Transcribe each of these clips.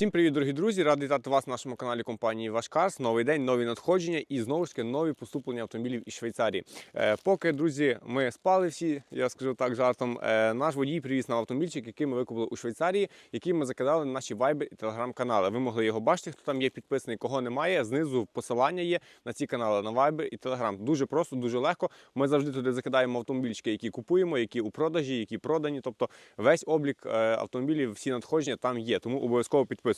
Всім привіт, дорогі друзі! Радий вітати вас на нашому каналі компанії Вашкарс. Новий день, нові надходження і знову ж таки нові поступлення автомобілів із Швейцарії. Е, поки, друзі, ми спали всі, я скажу так жартом. Е, наш водій привіз нам автомобільчик, який ми викупили у Швейцарії, який ми закидали на наші вайбер і телеграм-канали. Ви могли його бачити, хто там є підписаний, кого немає. Знизу посилання є на ці канали на вайбер і телеграм. Дуже просто, дуже легко. Ми завжди туди закидаємо автомобільчики, які купуємо, які у продажі, які продані. Тобто весь облік е, автомобілів, всі надходження там є. Тому обов'язково підписуйтесь.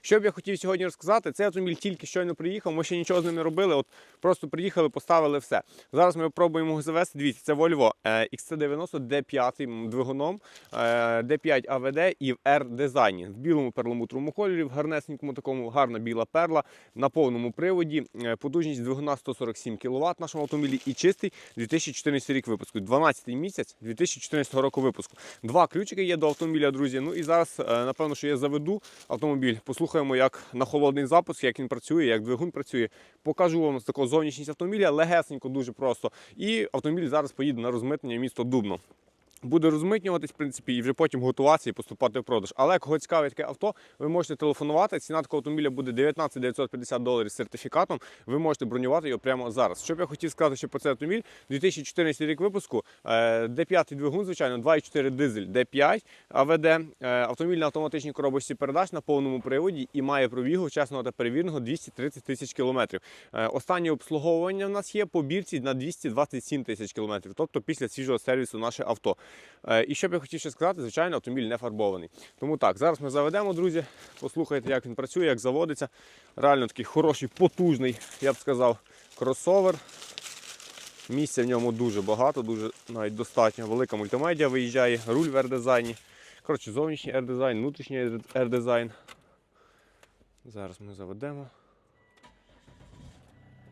Що б я хотів сьогодні розказати, цей автомобіль тільки щойно приїхав. Ми ще нічого з ним не робили. От просто приїхали, поставили все. Зараз ми пробуємо його завести. Дивіться, це Volvo е, XC90 D5 двигуном, е, D5 AVD і в R дизайні в білому перламутровому кольорі, в гарнесенькому такому гарна біла перла на повному приводі. Е, Потужність двигуна 147 кВт в нашому автомобілі і чистий 2014 рік випуску. 12 місяць 2014 року випуску. Два ключики є до автомобіля, друзі. Ну і зараз, е, напевно, що я заведу автомобіль. Послухаємо, як на холодний запуск, як він працює, як двигун працює. Покажу вам з такого зовнішність автомобіля, легесенько, дуже просто. І автомобіль зараз поїде на розмитнення місто Дубно. Буде розмитнюватись, в принципі, і вже потім готуватися і поступати в продаж. Але кого цікавить таке авто, ви можете телефонувати. Ціна такого автомобіля буде 19 950 доларів з сертифікатом. Ви можете бронювати його прямо зараз. Що б я хотів сказати, що про цей автомобіль 2014 рік випуску, е, D5 двигун, звичайно, 2,4 дизель D5 АВД. Е, Автомобіль на автоматичній коробочці передач на повному приводі і має пробігу чесного та перевіреного 230 тисяч кілометрів. Е, Останнє обслуговування в нас є по бірці на 227 тисяч кілометрів, тобто після свіжого сервісу наше авто. Е, І що б я хотів ще сказати, звичайно, автомобіль не фарбований. Тому так, зараз ми заведемо, друзі. Послухайте, як він працює, як заводиться. Реально такий хороший, потужний, я б сказав, кросовер. Місця в ньому дуже багато, дуже навіть достатньо. Велика мультимедіа виїжджає, руль в R-дизайні. Коротше, зовнішній R-дизайн, внутрішній R-дизайн. Зараз ми заведемо.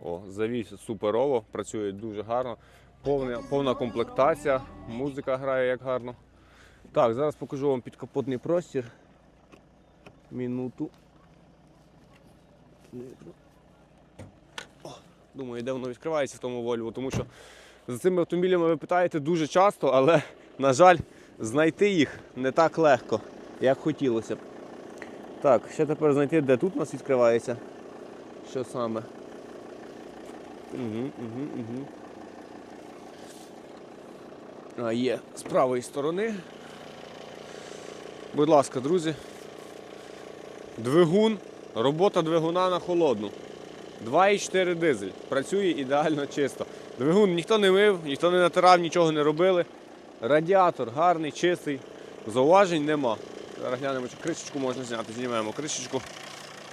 О, завівся суперово, працює дуже гарно. Повна, повна комплектація, музика грає як гарно. Так, зараз покажу вам підкапотний простір. Мінуту. Думаю, де воно відкривається в тому Volvo, тому що за цими автомобілями ви питаєте дуже часто, але, на жаль, знайти їх не так легко, як хотілося б. Так, ще тепер знайти, де тут у нас відкривається. Що саме? Угу, угу, угу. А, є з правої сторони. Будь ласка, друзі. Двигун, робота двигуна на холодну. 2,4 дизель. Працює ідеально чисто. Двигун ніхто не мив, ніхто не натирав, нічого не робили. Радіатор гарний, чистий. Зауважень нема. Зараз глянемо, чи кришечку можна зняти. Знімаємо кришечку.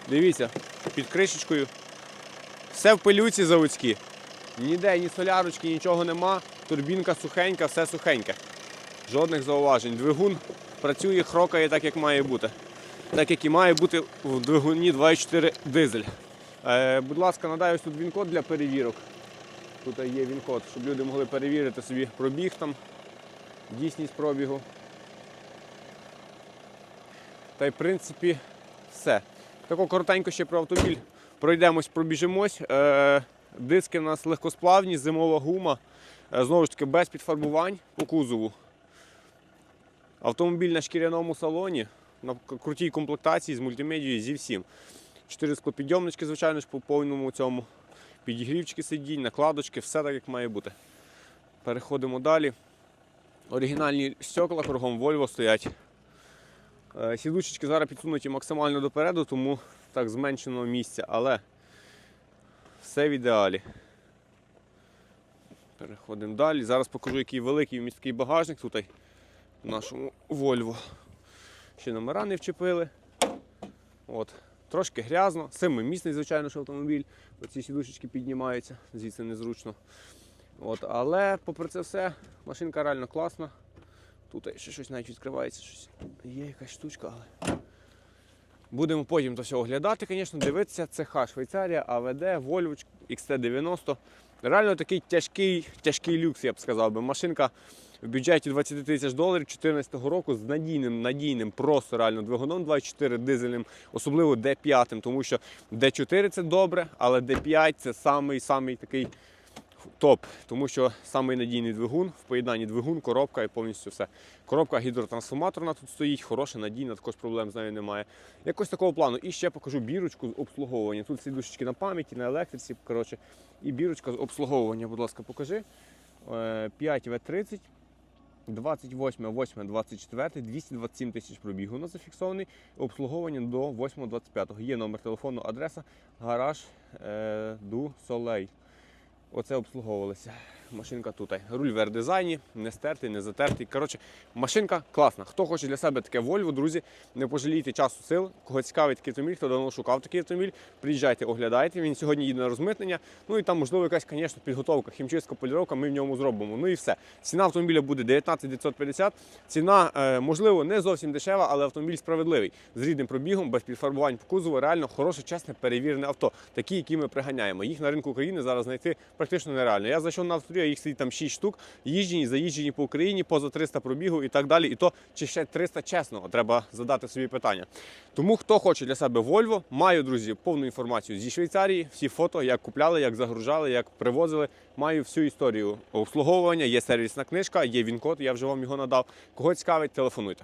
Дивіться, під кришечкою. Все в пилюці заводські. Ніде ні солярочки, нічого нема. Турбінка сухенька, все сухеньке. Жодних зауважень. Двигун працює, хрокає так, як має бути. Так як і має бути в двигуні 2,4 дизель. Е, будь ласка, надай ось тут він-код для перевірок. Тут є він-код, щоб люди могли перевірити собі пробіг там, дійсність пробігу. Та й в принципі все. Тако коротенько ще про автомобіль. Пройдемось, пробіжимось. Е, диски в нас легкосплавні, зимова гума. Е, знову ж таки, без підфарбувань по кузову. Автомобіль на шкіряному салоні, на крутій комплектації з мультимедією зі всім. Чотири склопідйомнички, звичайно ж, по повному цьому. Підігрівчики сидінь, накладочки, все так, як має бути. Переходимо далі. Оригінальні стекла кругом Volvo стоять. Е, Сідушечки зараз підсунуті максимально допереду, тому так зменшено місця, але все в ідеалі. Переходимо далі. Зараз покажу, який великий місткий багажник тут в нашому Volvo. Ще номера не вчепили. От. Трошки грязно, семимісний, звичайно, що автомобіль. Оці сідушечки піднімаються, звідси незручно. От. Але попри це все, машинка реально класна. Тут ще щось навіть відкривається, щось є якась штучка, але. Будемо потім то все оглядати, звісно, дивитися. ЦХ Швейцарія, АВД, Volvo XT90. Реально такий тяжкий, тяжкий люкс, я б сказав би. Машинка в бюджеті 20 тисяч доларів 2014 року з надійним, надійним, просто реально двигуном 24 дизельним, особливо D5, тому що D4 це добре, але D5 це самий самий такий топ, тому що самий надійний двигун в поєднанні двигун, коробка і повністю все. Коробка гідротрансформаторна тут стоїть, хороша, надійна, також проблем з нею немає. Якось такого плану. І ще покажу бірочку з обслуговування. Тут сідушечки на пам'яті, на електриці, коротше, і бірочка з обслуговування, будь ласка, покажи. Е, 5 В30. 28, 8, 24, 227 тисяч пробігу у нас зафіксований. Обслуговування до 8, 25. Є номер телефону, адреса, гараж е, Ду Солей. Оце обслуговувалося. Машинка тут. Руль в дизайні, не стертий, не затертий. Коротше, машинка класна. Хто хоче для себе таке Volvo, друзі, не пожалійте часу сил. Кого цікавить такий автомобіль, хто давно шукав такий автомобіль, приїжджайте, оглядайте. Він сьогодні їде на розмитнення. Ну і там, можливо, якась, звісно, підготовка, хімчистка, поліровка, ми в ньому зробимо. Ну і все. Ціна автомобіля буде 19 950. Ціна, е, можливо, не зовсім дешева, але автомобіль справедливий. З рідним пробігом, без підфарбувань по кузову, реально хороше, чесне, перевірене авто. Такі, які ми приганяємо. Їх на ринку України зараз знайти практично нереально. Я зайшов на авторію, їх сидить там 6 штук, їжджені, заїжджені по Україні, поза 300 пробігу і так далі. І то чи ще 300 чесно, треба задати собі питання. Тому хто хоче для себе Volvo, маю, друзі, повну інформацію зі Швейцарії, всі фото, як купляли, як загружали, як привозили. Маю всю історію обслуговування, є сервісна книжка, є він-код, я вже вам його надав. Кого цікавить, телефонуйте.